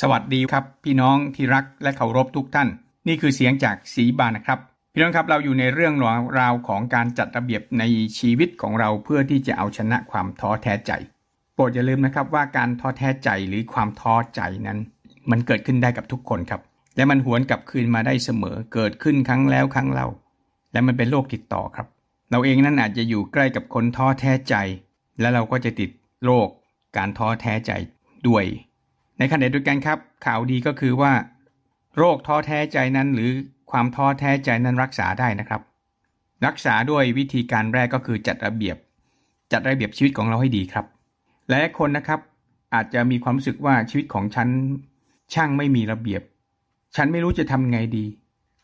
สวัสดีครับ พี่น้องที่รักและเคารพทุกท่าน นี่คือเสียงจากสีบานนะครับ พี่น้องครับเราอยู่ในเรื่องราวของการจัดระเบียบในชีวิตของเราเพื่อที่จะเอาชนะความท้อแท้ใจโปรดอย่าลืมนะครับว่าการท้อแท้ใจหรือความท้อใจนั้น มันเกิดขึ้นได้กับทุกคนครับ และมันหวนกลับคืนมาได้เสมอเกิดขึ้นครั้งแล้วครั้งเล่า และมันเป็นโรคติดต่อครับ เราเองนั้นอาจจะอยู่ใกล้กับคนท้อแท้ใจ และเราก็จะติดโรคการท้อแท้ใจด้วย ในขณะเดียวกันครับข่าวดีก็คือว่า โรคท้อแท้ใจนั้นหรือความท้อแท้ใจนั้นรักษาได้นะครับ รักษาด้วยวิธีการแรกก็คือจัดระเบียบ จัดระเบียบชีวิตของเราให้ดีครับ หลายคนนะครับอาจจะมีความรู้สึกว่าชีวิตของฉันช่างไม่มีระเบียบ ฉันไม่รู้จะทำไงดี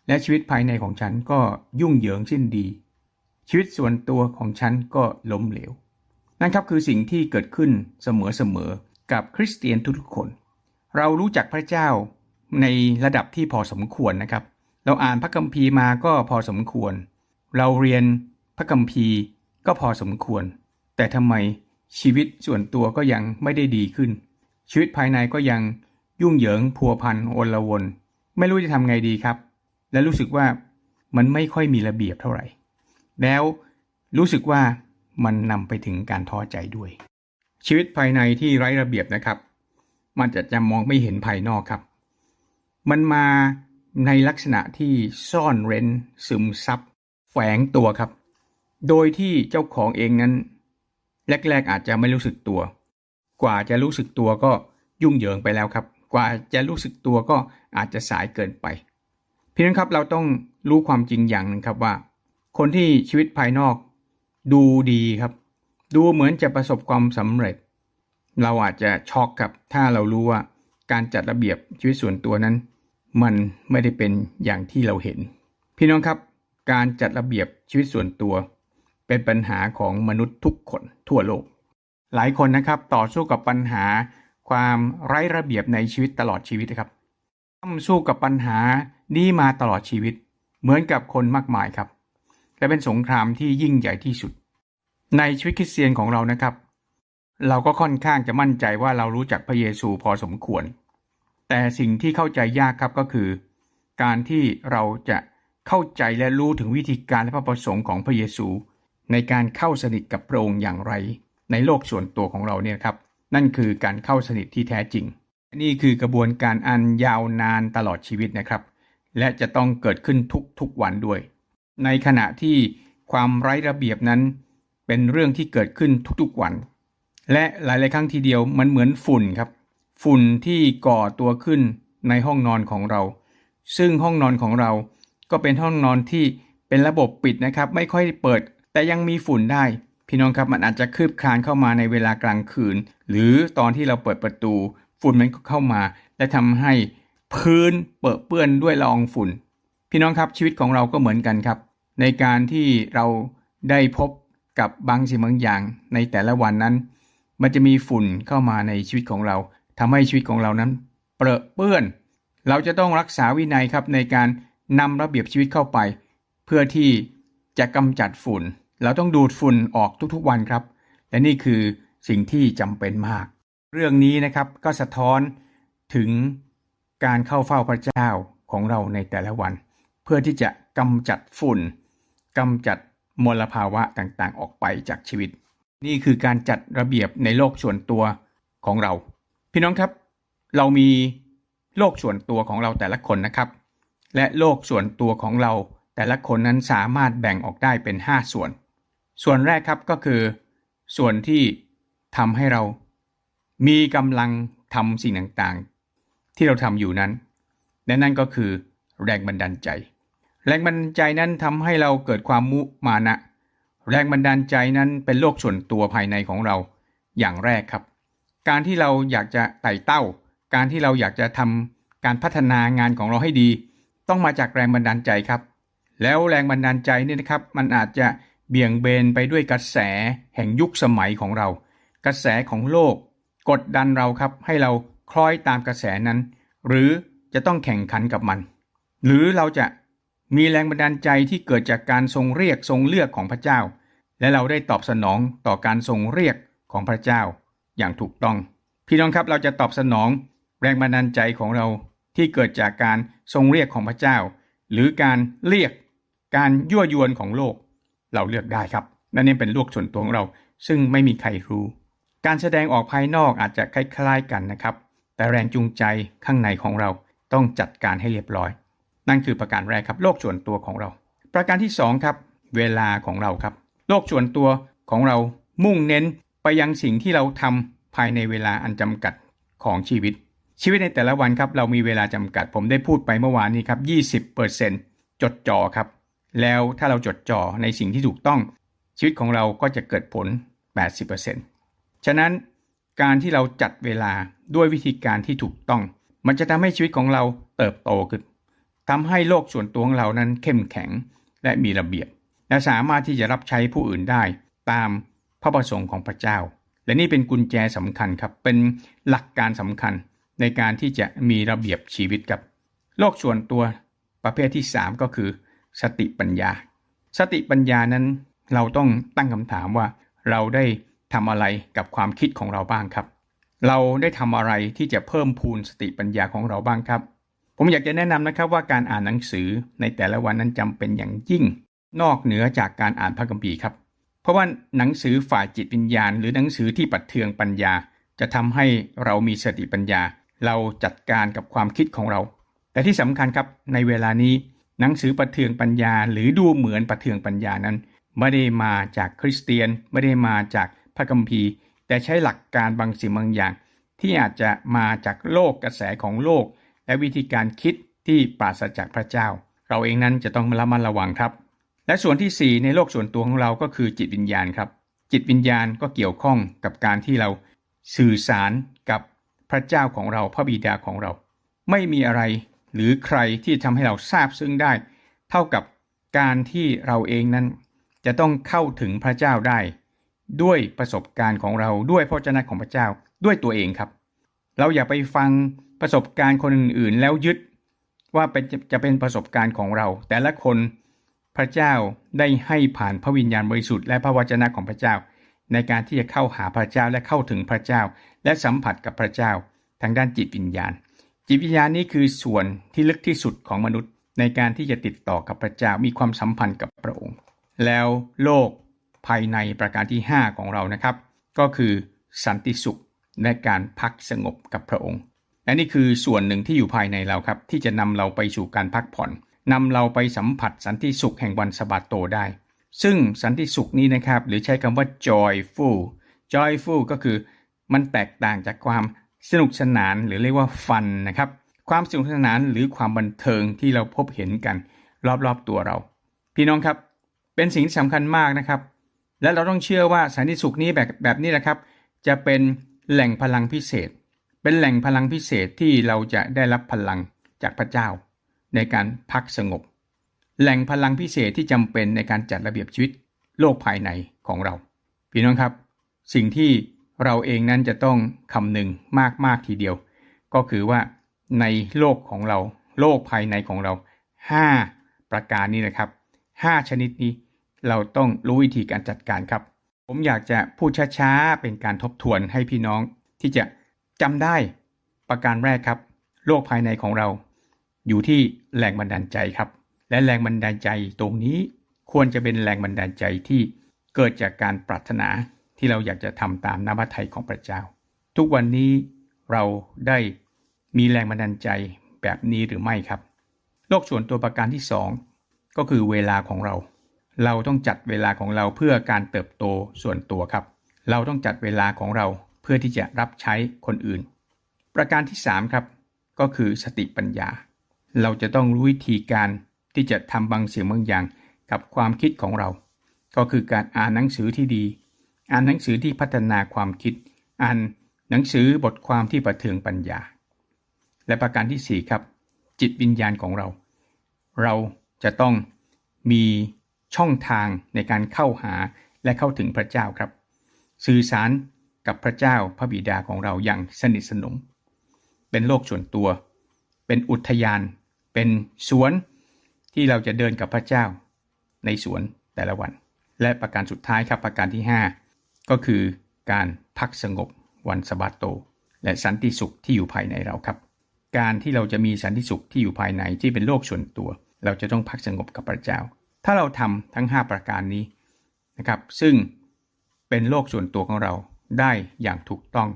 และชีวิตภายในของฉันก็ยุ่งเหยิงสิ้นดี ชีวิตส่วนตัวของฉันก็ล้มเหลว นั่นครับคือสิ่งที่เกิดขึ้นเสมอๆกับคริสเตียนทุกๆคน เรารู้จักพระเจ้าในระดับที่พอสมควรนะครับ เราอ่านพระคัมภีร์มาก็พอสมควร เราเรียนพระคัมภีร์ก็พอสมควร แต่ทำไมชีวิตส่วนตัวก็ยังไม่ได้ดีขึ้น ชีวิตภายในก็ยังยุ่งเหยิงพัวพันโอละวน ไม่รู้จะทำไงดีครับ และรู้สึกว่ามันไม่ค่อยมีระเบียบเท่าไหร่ แล้วรู้สึกว่ามันนำไปถึงการท้อใจด้วย ชีวิตภายในที่ไร้ระเบียบนะครับ มันจะจะมองไม่เห็นภายนอกครับ มันมาในลักษณะที่ซ่อนเร้นซึมซับแฝงตัวครับ โดยที่เจ้าของเองนั้น แรก ๆ อาจจะไม่รู้สึกตัว กว่าจะรู้สึกตัวก็ยุ่งเหยิงไปแล้วครับ กว่าจะรู้สึกตัวก็อาจจะสายเกินไปพี่น้องครับเราต้องรู้ความจริงอย่างหนึ่งครับว่า คนที่ชีวิตภายนอก ดูดีครับ ดูเหมือนจะประสบความสำเร็จ เราอาจจะช็อกครับถ้าเรารู้ว่าการจัดระเบียบชีวิตส่วนตัวนั้น มันไม่ได้เป็นอย่างที่เราเห็น พี่น้องครับ การจัดระเบียบชีวิตส่วนตัว เป็นปัญหาของมนุษย์ทุกคนทั่วโลก หลายคนนะครับต่อสู้กับปัญหาความไร้ระเบียบในชีวิตตลอดชีวิตนะครับต้องสู้กับปัญหานี้มาตลอดชีวิต เหมือนกับคนมากมายครับ และเป็นสงครามที่ยิ่งใหญ่ที่สุด ในชีวิตคริสเตียนของเรานะครับ เราก็ค่อนข้างจะมั่นใจว่าเรารู้จักพระเยซูพอสมควร แต่สิ่งที่เข้าใจยากครับก็คือ การที่เราจะเข้าใจและรู้ถึงวิธีการและพระประสงค์ของพระเยซู ในการเข้าสนิทกับพระองค์อย่างไร ในโลกส่วนตัวของเราเนี่ยครับ นั่นคือการเข้าสนิทที่แท้จริง นี่คือกระบวนการอันยาวนานตลอดชีวิตนะครับ และจะต้องเกิดขึ้นทุกๆวันด้วย ในขณะที่ความไร้ระเบียบนั้น เป็นเรื่องที่เกิดขึ้นทุกๆวัน และหลาย ๆ ครั้งทีเดียวมันเหมือนฝุ่นครับ ฝุ่นที่ก่อตัวขึ้นในห้องนอนของเรา ซึ่งห้องนอนของเราก็เป็นห้องนอนที่เป็นระบบปิดนะครับ ไม่ค่อยเปิด แต่ยังมีฝุ่นได้ พี่น้องครับมันอาจจะคืบคลานเข้ามาในเวลากลางคืน หรือตอนที่เราเปิดประตู ฝุ่นมันก็เข้ามา และทำให้พื้นเปื้อนเปื้อนด้วยละอองฝุ่น พี่น้องครับชีวิตของเราก็เหมือนกันครับ ในการที่เราได้พบกับบางสิ่งบางอย่างในแต่ละวันนั้น มันจะมีฝุ่นเข้ามาในชีวิตของเราทำให้ชีวิตของเรานั้น เปรอะเปื้อน เราจะต้องรักษาวินัยครับในการนำระเบียบชีวิตเข้าไป เพื่อที่จะกำจัดฝุ่น เราต้องดูดฝุ่นออกทุกๆวันครับ และนี่คือสิ่งที่จำเป็นมาก เรื่องนี้นะครับก็สะท้อนถึงการเข้าเฝ้าพระเจ้าของเราในแต่ละวัน เพื่อที่จะกำจัดฝุ่นกำจัดมลภาวะต่างๆ ออกไปจากชีวิต นี่คือการจัดระเบียบในโลกส่วนตัวของเรา พี่น้องครับ เรามีโลกส่วนตัวของเราแต่ละคนนะครับ และโลกส่วนตัวของเราแต่ละคนนั้นสามารถแบ่งออกได้เป็น 5 ส่วน ส่วนแรกครับก็คือ ส่วนที่ทำให้เรา มีกำลังทำสิ่งต่างๆ ที่เราทำอยู่นั้นและนั่นก็คือแรงบันดาลใจ แรงบันดาลใจนั้นทำให้เราเกิดความมุมานะ แรงบันดาลใจนั้นเป็นโลกส่วนตัวภายในของเราอย่างแรกครับ การที่เราอยากจะไต่เต้า การที่เราอยากจะทำการพัฒนางานของเราให้ดี ต้องมาจากแรงบันดาลใจครับ แล้วแรงบันดาลใจนี่นะครับมันอาจจะเบี่ยงเบนไปด้วยกระแสแห่งยุคสมัยของเรา กระแสของโลก กดดันเราครับให้เราคล้อยตามกระแสนั้น หรือจะต้องแข่งขันกับมัน หรือเราจะ มีแรงบันดาลใจที่เกิดจากการทรงเรียกทรงเลือกของพระเจ้า และเราได้ตอบสนองต่อการทรงเรียกของพระเจ้า อย่างถูกต้อง พี่น้องครับเราจะตอบสนอง แรงบันดาลใจของเราที่เกิดจากการทรงเรียกของพระเจ้า หรือการเรียกการยั่วยวนของโลก เราเลือกได้ครับนั่นนี่เป็นโลกส่วนตัวของเรา ซึ่งไม่มีใครรู้ การแสดงออกภายนอกอาจจะคล้ายๆกันนะครับ แต่แรงจูงใจข้างในของเราต้องจัดการให้เรียบร้อย นั่นคือประการแรกครับโลกส่วนตัวของเรา ประการที่สองครับ เวลาของเราครับ โลกส่วนตัวของเรามุ่งเน้นไปยังสิ่งที่เราทำภายในเวลาอันจำกัดของชีวิต ชีวิตในแต่ละวันครับเรามีเวลาจำกัด ผมได้พูดไปเมื่อวานนี้ครับ20%จดจ่อครับ แล้วถ้าเราจดจ่อในสิ่งที่ถูกต้อง ชีวิตของเราก็จะเกิดผล 80%ฉะนั้นการที่เราจัดเวลาด้วยวิธีการที่ถูกต้อง มันจะทำให้ชีวิตของเราเติบโตขึ้น ทำให้โลกส่วนตัวของเรานั้นเข้มแข็งและมีระเบียบ และสามารถที่จะรับใช้ผู้อื่นได้ตามพระประสงค์ของพระเจ้า และนี่เป็นกุญแจสำคัญครับเป็นหลักการสำคัญในการที่จะมีระเบียบชีวิตกับ โลกส่วนตัวประเภทที่ 3 ก็คือ สติปัญญา สติปัญญานั้นเราต้องตั้งคำถามว่า เราได้ทำอะไรกับความคิดของเราบ้างครับ เราได้ทำอะไรที่จะเพิ่มพูนสติปัญญาของเราบ้างครับ ผมอยากจะแนะนำนะครับว่าการอ่านหนังสือในแต่ละวันนั้นจำเป็นอย่างยิ่ง นอกเหนือจากการอ่านพระคัมภีร์ครับ เพราะว่าหนังสือฝ่ายจิตวิญญาณ หรือหนังสือที่ปัดเทืองปัญญา จะทำให้เรามีสติปัญญา เราจัดการกับความคิดของเรา แต่ที่สำคัญครับในเวลานี้ หนังสือประเทืองปัญญา หรือดูเหมือนประเทืองปัญญานั้นไม่ได้มาจากคริสเตียนไม่ได้มาจากพระคัมภีร์ แต่ใช้หลักการบางสิ่งบางอย่าง ที่อาจจะมาจากโลกกระแสของโลก และวิธีการคิดที่ปราศจากพระเจ้า เราเองนั้นจะต้องระมัดระวังครับ และส่วนที่ 4 ในโลกส่วนตัวของเราก็คือจิตวิญญาณครับ จิตวิญญาณก็เกี่ยวข้องกับการที่เราสื่อสารกับพระเจ้าของเราพระบิดาของเรา ไม่มีอะไรหรือใครที่ทำให้เราทราบซึ้งได้ เท่ากับการที่เราเองนั้น จะต้องเข้าถึงพระเจ้าได้ ด้วยประสบการณ์ของเราด้วยพระเจ้าของพระเจ้าด้วยตัวเองครับ เราอย่าไปฟัง ประสบการณ์คนอื่นๆ แล้วยึดว่าเป็นจะเป็นประสบการณ์ของเรา แต่ละคนพระเจ้าได้ให้ผ่านพระวิญญาณบริสุทธิ์และพระวจนะของพระเจ้า ในการที่จะเข้าหาพระเจ้าและเข้าถึงพระเจ้า และสัมผัสกับพระเจ้า ทางด้านจิตวิญญาณ จิตวิญญาณนี้คือส่วนที่ลึกที่สุดของมนุษย์ ในการที่จะติดต่อกับพระเจ้ามีความสัมพันธ์กับพระองค์ แล้วโลกภายในประการที่ 5 ของเรานะครับ ก็คือสันติสุขและการพักสงบกับพระองค์ และนี่คือส่วนหนึ่งที่อยู่ภายในเราครับ ที่จะนำเราไปสู่การพักผ่อนนำเราไปสัมผัสสันติสุขแห่งวันสะบาโตได้ ซึ่งสันติสุขนี้นะครับ หรือใช้คำว่า joyful joyful ก็คือมันแตกต่างจากความสนุกสนานหรือเรียกว่าฟันนะครับ ความสนุกสนานหรือความบันเทิงที่เราพบเห็นกัน รอบๆตัวเรา พี่น้องครับ เป็นสิ่งที่สำคัญมากนะครับ และเราต้องเชื่อว่าสันติสุขนี้แบบแบบนี้แหละครับ จะเป็นแหล่งพลังพิเศษ เป็นแหล่งพลังพิเศษที่เราจะได้รับพลังจากพระเจ้า ในการพักสงบ แหล่งพลังพิเศษที่จำเป็นในการจัดระเบียบชีวิตโลกภายในของเรา พี่น้องครับ สิ่งที่เราเองนั้นจะต้องคำนึงมาก ๆ ทีเดียว ก็คือว่าในโลกของเรา โลกภายในของเรา 5 ประการนี้นะครับ 5 ชนิดนี้เราต้องรู้วิธีการจัดการครับ ผมอยากจะพูดช้า ๆ เป็นการทบทวนให้พี่น้องที่จะ จำได้ประการแรกครับ โลกภายในของเรา อยู่ที่แรงบันดาลใจครับ และแรงบันดาลใจตรงนี้ควรจะเป็นแรงบันดาลใจที่เกิดจากการปรารถนาที่เราอยากจะทำตามน้ำพระทัยของพระเจ้า ทุกวันนี้เราได้มีแรงบันดาลใจแบบนี้หรือไม่ครับ โลกส่วนตัวประการที่สองก็คือเวลาของเรา เราต้องจัดเวลาของเราเพื่อการเติบโตส่วนตัวครับ เราต้องจัดเวลาของเรา เพื่อที่จะรับใช้คนอื่น ประการที่3ครับก็คือสติปัญญา เราจะต้องรู้วิธีการที่จะทำบางสิ่งบางอย่างกับความคิดของเรา ก็คือการอ่านหนังสือที่ดี อ่านหนังสือที่พัฒนาความคิด อ่านหนังสือบทความที่ประเทืองปัญญา และประการที่4ครับจิตวิญญาณของเรา เราจะต้องมีช่องทางในการเข้าหาและเข้าถึงพระเจ้าครับ สื่อสาร กับพระเจ้าพระบิดาของเราอย่างสนิทสนม เป็นโลกส่วนตัว เป็นอุทยาน เป็นสวนที่เราจะเดินกับพระเจ้าในสวนแต่ละวัน และประการสุดท้ายครับประการที่ 5 ก็คือการพักสงบวันสบาโต และสันติสุขที่อยู่ภายในเราครับ การที่เราจะมีสันติสุขที่อยู่ภายในที่เป็นโลกส่วนตัว เราจะต้องพักสงบกับพระเจ้า ถ้าเราทำทั้ง 5 ประการนี้นะครับ ซึ่งเป็นโลกส่วนตัวของเรา ได้อย่างถูกต้อง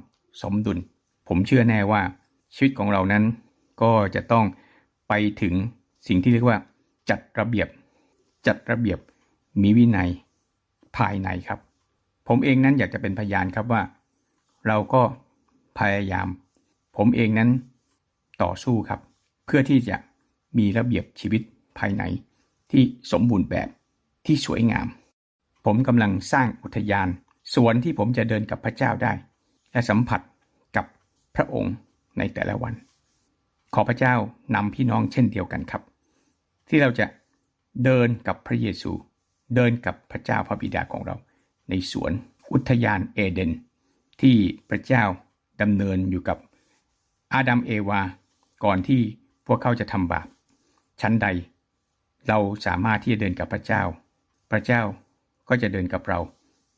สมดุล ผมเชื่อแน่ว่าชีวิตของเรานั้น ก็จะต้องไปถึงสิ่งที่เรียกว่า จัดระเบียบ จัดระเบียบมีวินัยภายในครับ ผมเองนั้นอยากจะเป็นพยานครับว่า เราก็พยายาม ผมเองนั้นต่อสู้ครับ เพื่อที่จะมีระเบียบชีวิตภายในที่สมบูรณ์แบบที่สวยงาม ผมกำลังสร้างอุทยาน สวนที่ผมจะเดินกับพระเจ้าได้ และสัมผัสกับพระองค์ในแต่ละวัน ขอพระเจ้านำพี่น้องเช่นเดียวกันครับ ที่เราจะเดินกับพระเยซู เดินกับพระเจ้าพระบิดาของเรา ในสวนอุทยานเอเดน ที่พระเจ้าดำเนินอยู่กับอาดัมเอวา ก่อนที่พวกเขาจะทำบาปชั้นใด เราสามารถที่จะเดินกับพระเจ้า พระเจ้าก็จะเดินกับเรา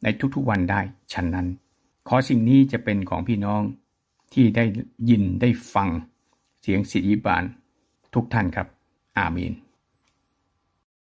ในทุกๆวันได้ฉันนั้น ขอสิ่งนี้จะเป็นของพี่น้องที่ได้ยินได้ฟังเสียงสิทธิบาลทุกท่านครับ อาเมน